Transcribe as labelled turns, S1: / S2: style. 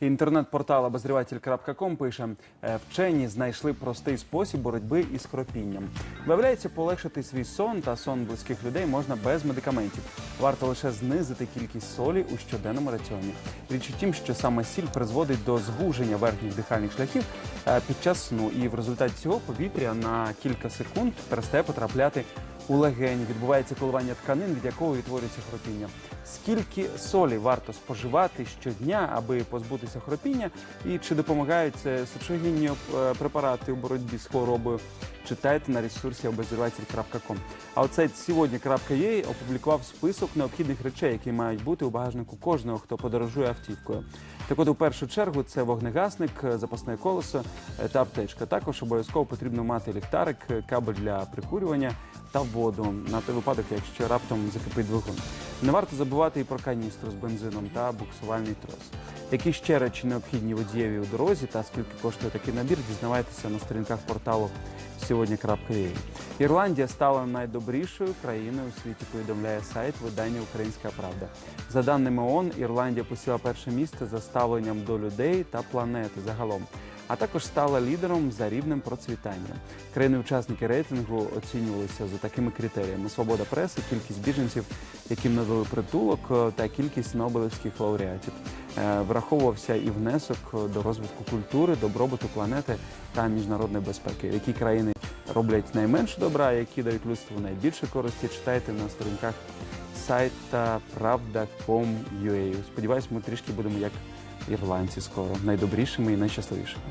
S1: Інтернет-портал обозріватель.ком пише: «Е, вчені знайшли простий спосіб боротьби із хропінням. Виявляється, полегшити свій сон та сон близьких людей можна без медикаментів. Варто лише знизити кількість солі у щоденному раціоні. Річ у тім, що саме сіль призводить до звуження верхніх дихальних шляхів е, під час сну, і в результаті цього повітря на кілька секунд перестає потрапляти у легені. Відбувається коливання тканин, від якого відтворюється хропіння. Скільки солі варто споживати щодня, аби позбутися хропіння, і чи допомагають це сечогінні е, препарати у боротьбі з хворобою? Читайте на ресурсі обозріватель.com. А оце сьогодні.ua опублікував список необхідних речей, які мають бути у багажнику кожного, хто подорожує автівкою. Так от, у першу чергу, це вогнегасник, е, запасне колесо е, та аптечка. Також обов'язково потрібно мати ліхтарик, кабель для прикурювання та воду на той випадок, якщо раптом закипить двигун. Не варто забувати і про каністру з бензином та буксувальний трос. Які ще речі необхідні водієві у дорозі та скільки коштує такий набір, дізнавайтеся на сторінках порталу сьогодні.ua. Ірландія стала найдобрішою країною у світі. Повідомляє сайт видання Українська Правда. За даними ООН, Ірландія посіла перше місце за ставленням до людей та планети загалом. А також стала лідером за рівнем процвітання. Країни-учасники рейтингу оцінювалися за такими критеріями: свобода преси, кількість біженців, яким надали притулок, е, та кількість нобелевських лауреатів. Е, Враховувався і внесок до розвитку культури, добробуту планети та міжнародної безпеки. Які країни роблять найменше добра, які дають людству найбільше користі, читайте на сторінках сайта правда.com.ua. Сподіваюсь, ми трішки будемо як ірландці скоро найдобрішими і найщасливішими.